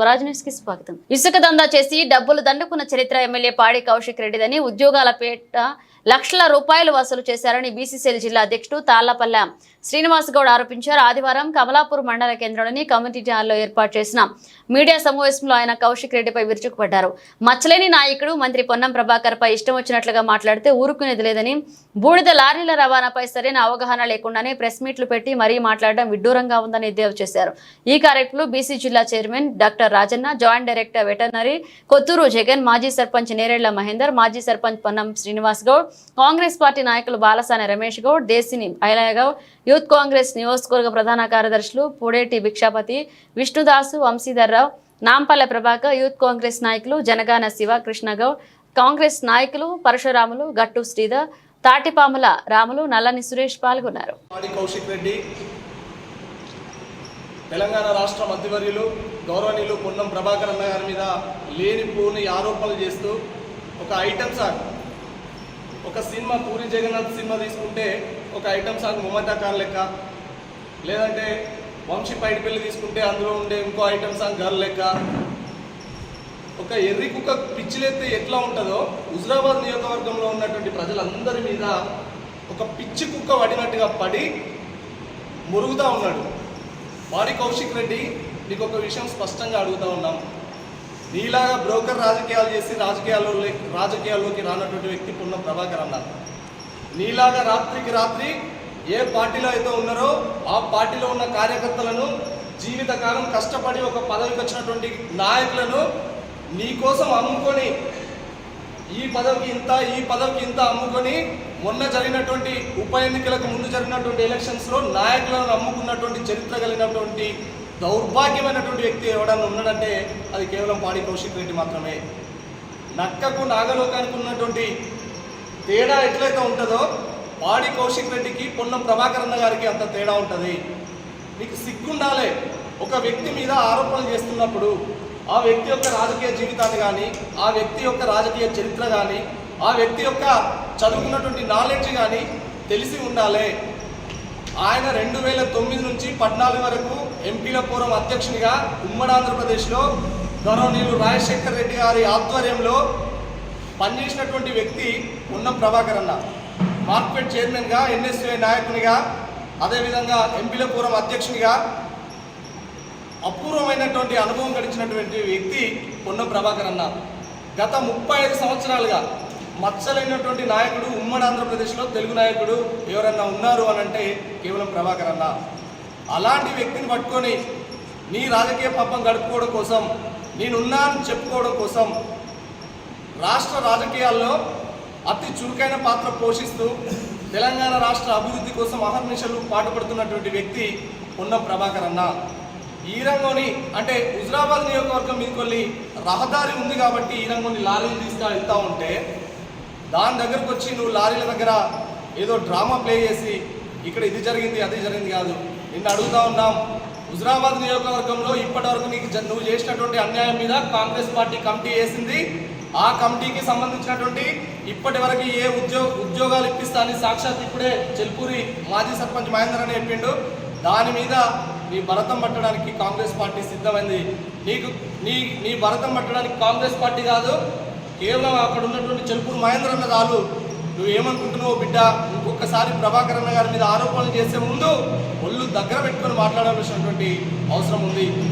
స్వరాజ్ న్యూస్కి స్వాగతం. ఇసుక దందా చేసి డబ్బులు దండుకున్న చరిత్ర ఎమ్మెల్యే పాడి కౌశిక్ రెడ్డిదని ఉద్యోగాల పేట లక్షల రూపాయలు వసూలు చేశారని బీసీసీఎల్ జిల్లా అధ్యక్షుడు తాళ్ళపల్లె శ్రీనివాస్ గౌడ్ ఆరోపించారు. ఆదివారం కమలాపూర్ మండల కేంద్రంలోని కమ్యూనిటీ హాల్లో ఏర్పాటు చేసిన మీడియా సమావేశంలో ఆయన కౌశిక్ రెడ్డిపై విరుచుకుపడ్డారు. మచ్చలేని నాయకుడు మంత్రి పొన్నం ప్రభాకర్ పై ఇష్టం వచ్చినట్లుగా మాట్లాడితే ఊరుకునేది లేదని బూడిద లారీల రవాణాపై సరైన అవగాహన లేకుండానే ప్రెస్ మీట్లు పెట్టి మరీ మాట్లాడడం విడ్డూరంగా ఉందని ఎద్దేవా చేశారు. ఈ కార్యక్రమంలో బీసీ జిల్లా chairman doctor Rajanna joint director veterinary Kothur Jagan మాజీ సర్పంచ్ నేరేళ్ళ మహేందర్ మాజీ సర్పంచ్ పొన్నం శ్రీనివాస్ గౌడ్ కాంగ్రెస్ పార్టీ నాయకులు బాలసాని రమేష్ గౌడ్ దేశిని ఐలయ్య గౌడ్ యూత్ కాంగ్రెస్ నియోజకవర్గ ప్రధాన కార్యదర్శులు పూడేటి భిక్షాపతి విష్ణుదాసు వంశీధర్రావు నాంపల్లె ప్రభాకర్ యూత్ కాంగ్రెస్ నాయకులు జనగాన శివ కృష్ణగౌడ్ కాంగ్రెస్ నాయకులు పరశురాములు గట్టు శ్రీధర్ తాటిపాముల రాములు నల్లని సురేష్ పాల్గొన్నారు. కౌశిక్ రెడ్డి తెలంగాణ రాష్ట్ర మంత్రివర్యులు గౌరవనీయులు పొన్నం ప్రభాకర్ అన్న గారి మీద లేనిపోని ఆరోపణలు చేస్తూ ఒక ఐటమ్ సాంగ్. ఒక సినిమా పూరి జగన్నాథ్ సినిమా తీసుకుంటే ఒక ఐటమ్ సాంగ్ మొమటా ఖాన్ లెక్క. లేదంటే వంశీ పైడిపల్లి తీసుకుంటే అందులో ఉండే ఇంకో ఐటమ్ సాంగ్ గర్ల్ లెక్క. ఒక ఎర్రి కుక్క పిచ్చిలెత్తే ఎట్లా ఉంటుందో హుజరాబాద్ నియోజకవర్గంలో ఉన్నటువంటి ప్రజలందరి మీద ఒక పిచ్చి కుక్క పడినట్టుగా పడి మురుగుతూ ఉన్నాడు. వాడి కౌశిక్ రెడ్డి నీకు ఒక విషయం స్పష్టంగా అడుగుతా ఉన్నాం. నీలాగా బ్రోకర్ రాజకీయాలు చేసి రాజకీయాల్లో రాజకీయాల్లోకి రానటువంటి వ్యక్తి పున్న ప్రభాకర్ అన్న. నీలాగా రాత్రికి రాత్రి ఏ పార్టీలో అయితే ఉన్నారో ఆ పార్టీలో ఉన్న కార్యకర్తలను జీవితకాలం కష్టపడి ఒక పదవికి వచ్చినటువంటి నాయకులను నీ కోసం అమ్ముకొని ఈ పదవికి ఇంత ఈ పదవికి ఇంత అమ్ముకొని మొన్న జరిగినటువంటి ఉప ఎన్నికలకు ముందు జరిగినటువంటి ఎలక్షన్స్లో నాయకులను అమ్ముకున్నటువంటి చరిత్ర కలిగినటువంటి దౌర్భాగ్యమైనటువంటి వ్యక్తి ఎవడన్నా ఉన్నాడంటే అది కేవలం పాడి కౌశిక్ రెడ్డి మాత్రమే. నక్కకు నాగలోకానికి ఉన్నటువంటి తేడా ఎట్లయితే ఉంటుందో పాడి కౌశిక్ రెడ్డికి పొన్నం ప్రభాకరన్న గారికి అంత తేడా ఉంటుంది. నీకు సిగ్గుండాలే. ఒక వ్యక్తి మీద ఆరోపణలు చేస్తున్నప్పుడు ఆ వ్యక్తి యొక్క రాజకీయ జీవితాన్ని కానీ ఆ వ్యక్తి యొక్క రాజకీయ చరిత్ర కానీ ఆ వ్యక్తి యొక్క చదువుకున్నటువంటి నాలెడ్జ్ కానీ తెలిసి ఉండాలి. ఆయన రెండు వేల తొమ్మిది నుంచి పద్నాలుగు వరకు ఎంపీల పూర్వం అధ్యక్షునిగా ఉమ్మడి ఆంధ్రప్రదేశ్లో గౌరవనీయులు రాజశేఖర్ రెడ్డి గారి ఆధ్వర్యంలో పనిచేసినటువంటి వ్యక్తి ఉన్నం ప్రభాకర్ అన్న. మార్కెట్ చైర్మన్గా ఎన్ఎస్ఏ నాయకునిగా అదేవిధంగా ఎంపీల పూర్వం అధ్యక్షునిగా అపూర్వమైనటువంటి అనుభవం గడిచినటువంటి వ్యక్తి పొన్నం ప్రభాకర్ అన్న. గత ముప్పై ఐదు సంవత్సరాలుగా మచ్చలైనటువంటి నాయకుడు ఉమ్మడి ఆంధ్రప్రదేశ్లో తెలుగు నాయకుడు ఎవరన్నా ఉన్నారు అని అంటే కేవలం ప్రభాకర్ అన్న. అలాంటి వ్యక్తిని పట్టుకొని నీ రాజకీయ పాపం గడుపుకోవడం కోసం నేనున్నాను చెప్పుకోవడం కోసం రాష్ట్ర రాజకీయాల్లో అతి చురుకైన పాత్ర పోషిస్తూ తెలంగాణ రాష్ట్ర అభివృద్ధి కోసం అహర్నిశలు పాటుపడుతున్నటువంటి వ్యక్తి ఉన్న ప్రభాకర్ అన్న. ఈ రంగంని అంటే హుజరాబాద్ నియోజకవర్గం మీదకి వెళ్ళి రహదారి ఉంది కాబట్టి ఈ రంగంని లారీలు తీసుకు వెళ్తూ ఉంటే దాని దగ్గరకు వచ్చి నువ్వు లారీల దగ్గర ఏదో డ్రామా ప్లే చేసి ఇక్కడ ఇది జరిగింది అది జరిగింది కాదు. నిన్ను అడుగుతా ఉన్నాం హుజరాబాద్ నియోజకవర్గంలో ఇప్పటివరకు నీకు నువ్వు చేసినటువంటి అన్యాయం మీద కాంగ్రెస్ పార్టీ కమిటీ వేసింది. ఆ కమిటీకి సంబంధించినటువంటి ఇప్పటి వరకు ఏ ఉద్యోగ ఉద్యోగాలు ఇప్పిస్తా అని సాక్షాత్ ఇప్పుడే చెల్పూరి మాజీ సర్పంచ్ మహేందర్ అని చెప్పిండు. దాని మీద నీ భరతం పట్టడానికి కాంగ్రెస్ పార్టీ సిద్ధమైంది. నీకు నీ నీ భరతం పట్టడానికి కాంగ్రెస్ పార్టీ కాదు కేవలం అక్కడ ఉన్నటువంటి చెల్పూరు మహేంద్ర అన్న చాలు. నువ్వు ఏమనుకుంటున్నావు బిడ్డ ఇంకొకసారి ప్రభాకర్ అన్న గారి మీద ఆరోపణలు చేసే ముందు ఒళ్ళు దగ్గర పెట్టుకొని మాట్లాడాల్సినటువంటి అవసరం ఉంది.